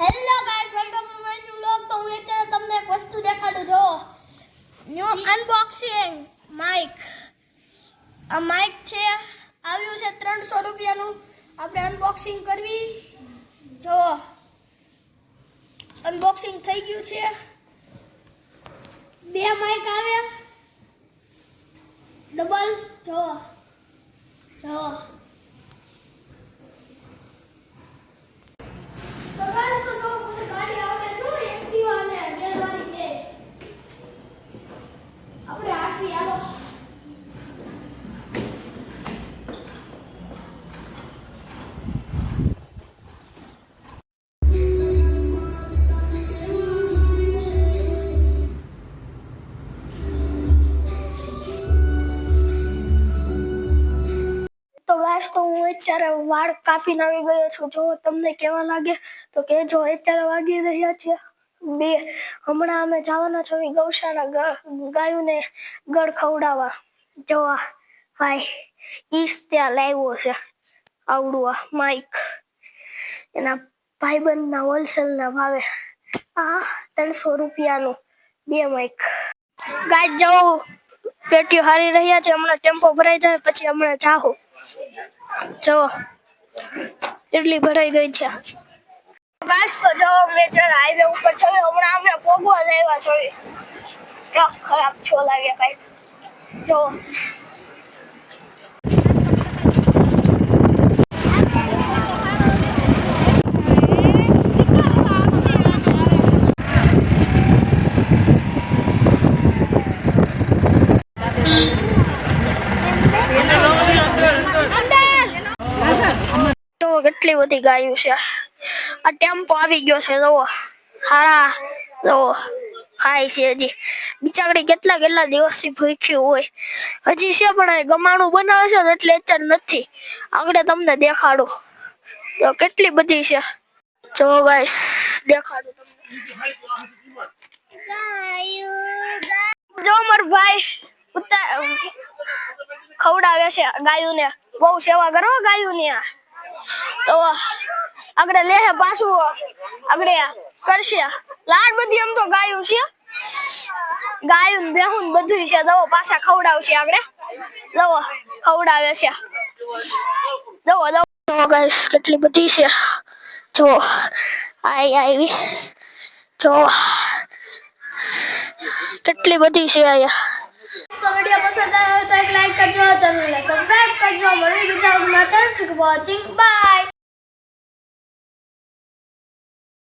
Hello guys welcome to my new vlog તો હું અત્યારે તમને એક વસ્તુ દેખાડું જો. ન્યુ અનબોક્સિંગ માઇક આ માઇક છે આવ્યું છે ત્રણસો રૂપિયાનું. આપણે અનબોક્સિંગ કરવી. જો. અનબોક્સિંગ થઈ ગયું છે. બે માઇક આવ્યા ડબલ જો. જો. ગાઈસ તો હું અત્યારે વાળ કાપીને આવી ગયો છું. જો તમને કેવા લાગે તો કે અત્યારે વાગી રહ્યા છે બે. હમણાં અમે જવાના છે ગૌશાળા ગાયોને ગળ ખવડાવવા. જોવા ભાઈ ઈસ ત્યાં લાવ્યો છે, આવડું આ માઇક એના ભાઈબંધના હોલસેલના ભાવે આ ત્રણસો રૂપિયાનું બે માઇક ગાય જવું પેટીઓ હારી રહ્યા છે, હમણાં ટેમ્પો ભરાઈ જાય, પછી હમણાં જાહો. જો એટલી ભરાઈ ગઈ છે. બસ તો જો મેં જરા હાઈવે ઉપર છો હમણાં અમે પોગવા જ આવ્યા છો. ખરાબ છો લાગે કઈ જો તો બધી ગાયું છે. આ ટેમ્પો આવી ગયો છે, જુઓ. હારા, જુઓ. ખાય છે હજી. બિચારી કેટલા કેટલા દિવસથી ભૂખ્યું હોય. હજી છે પણ આ ગમાણું બનાવે છે ને એટલે અત્યારે નથી. આગળ તમને દેખાડું. જો કેટલી બધી છે. જો ગાઈસ દેખાડું તમને. જો માર ભાઈ ઉતા ખવડાવે છે ગાયુંને. બહુ સેવા કરો ગાયુંની. આ તો આગળ લેહે પાછું. આગળ કરશે. લાડ બધી એમ તો ગાયું છે. ગાયું બેહું બધું છે. દવો પાછા ખવડાવશે આગળ. દવો ખવડાવે છે. દવો દવો ગાઈસ કેટલી બધી છે. જો, આઈ આવી જો. કેટલી બધી છે અહીંયા. વીડિયો પસંદ આવ્યો તો એક લાઈક કરજો ચેનલને સબસ્ક્રાઇબ કરજો. મળી બીજા માટે. Watching bye